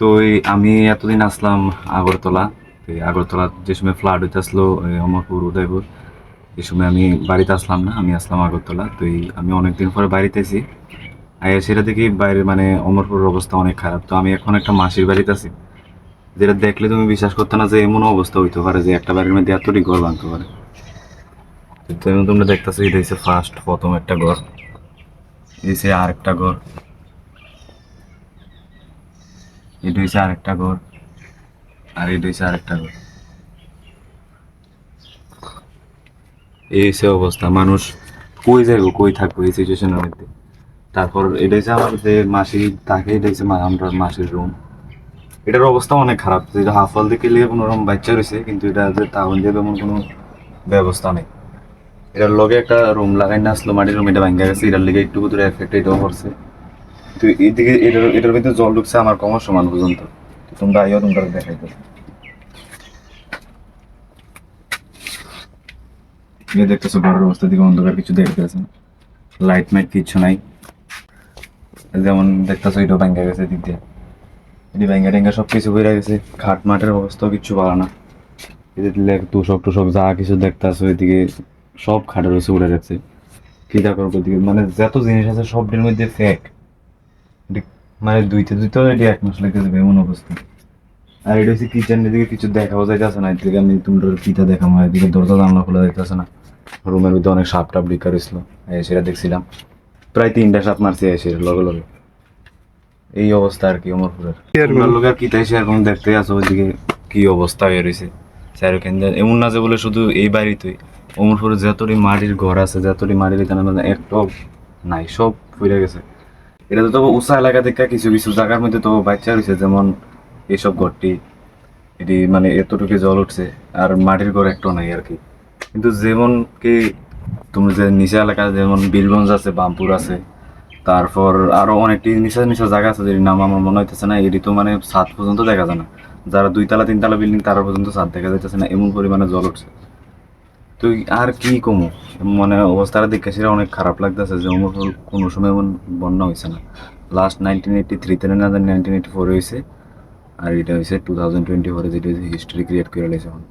তো আমি এতদিন আসলাম আগরতলা। তো আগরতলা যে সময় ফ্লাড হইতে আসলো অমরপুর, উদয়পুর, এই সময় আমি বাড়িতে আসলাম না, আমি আসলাম আগরতলা। তো আমি অনেকদিন পরে বাড়িতে আর সেটা দেখি বাইরে মানে অমরপুরের অবস্থা অনেক খারাপ। তো আমি এখন একটা মাসির বাড়িতে আছি। যেটা দেখলে তুমি বিশ্বাস করতে না যে এমন অবস্থা হইতে পারে যে একটা বাড়ির মধ্যে এতটি ঘর ভাঙতে পারে। তো তুমি তোমরা দেখতেছো, এটা হচ্ছে ফার্স্ট প্রথম একটা ঘর। এই হচ্ছে আরেকটা ঘর। এটা হচ্ছে আরেকটা ঘর। আর এটা হচ্ছে আরেকটা ঘর। এই হচ্ছে অবস্থা। মানুষ কই যাইব, কই থাকব এই সিচুয়েশনের মধ্যে। তারপর এটা হচ্ছে আমার যে মাসি থাকে এটা হচ্ছে আমরা মাসির রুম এটার অবস্থা অনেক খারাপ। যেটা হাফল দিকে লিয়ে কোনো রকম বাচ্চা রয়েছে কিন্তু এটা যে টাউন যাবে এমন কোনো ব্যবস্থা নেই। এটার লগে একটা রুম লাগাই না, আসলো মাটির রুম এটা ভাঙ্গা গেছে। এটার লিগে একটু দূরে এফেক্ট এটাও করছে। তো এইদিকে এটার এটার ভিতরে জল ঢুকছে, আমার কমার সমান পর্যন্ত। তোমরা আইও তোমরা দেখাইতে এই দেখতেছো, ঘরের অবস্থা দিকে অন্ধকার, কিছু দেখতেছে লাইট মাইট কিছু নাই। যেমন দেখতেছো এটা ভাঙ্গা গেছে দিক দিয়ে। এটি ব্যাঙ্গা ট্যাঙ্গা সব কিছু বেড়ে গেছে। খাট মাঠের অবস্থাও কিচ্ছু ভালো না। এদিকে লেগ তুষক টুসক যা কিছু দেখতেছো, এদিকে সব খাটের রয়েছে উড়ে যাচ্ছে। কি দেখো ওদিকে মানে যত জিনিস আছে, সবটির মধ্যে ফেক মানে দুইতে দুইতে এটি এক মাস লেগে যাবে এমন অবস্থা। আর এটা হচ্ছে কিচেন এদিকে কিছু দেখাও যাইতেছে না এদিকে আমি তোমরা পিতা দেখাম এদিকে দরজা জানলা খোলা যাইতেছে না। রুমের মধ্যে অনেক সাপ টাপ লিকার হয়েছিল এই সেটা দেখছিলাম। প্রায় তিনটা সাপ মারছি এসে লগে লগে। এই অবস্থা আর কি অমরপুরের। তোমরা লোক কি তাই শেয়ার করুন দেখতে আসো ওইদিকে কি অবস্থা হয়ে রয়েছে চারুকেন এমন না যে বলে শুধু এই বাড়িতেই। অমরপুরে যতটি মাটির ঘর আছে যতটি মাটির এখানে একটাও নাই সব ফুরে গেছে। এটা তো তবু উঁচা এলাকা থেকে কিছু কিছু জায়গার মধ্যে তো বাচ্চা রয়েছে, যেমন এইসব ঘরটি। এটি মানে এতটুকু জল উঠছে, আর মাটির ঘর একটাও নাই আর কি। কিন্তু যেমন কি তুমি যে নিচা এলাকা, যেমন বীরগঞ্জ আছে, বামপুর আছে, তারপর আরও অনেকটি নিচে নিচে জায়গা আছে যেটির নাম আমার মনে হইতেছে না, এটি তো মানে ছাদ পর্যন্ত দেখা যায় না। যারা দুইতলা, তিনতলা বিল্ডিং, তারা পর্যন্ত ছাদ দেখা যাইতেছে না, এমন পরিমাণে জল উঠছে। তুই আর কি কমু? মানে অবস্থাটা দেখে সেটা অনেক খারাপ লাগতেছে যে অমর কোনো সময় এমন বন্যা হয়েছে না। লাস্ট নাইনটিন এইটটি থ্রিতে না নাইনটিন এইটটি ফোরে হয়েছে আর এটা হয়েছে টু থাউজেন্ড টোয়েন্টি ফোরে যেটা হিস্ট্রি ক্রিয়েট করে লেগেছে এখন।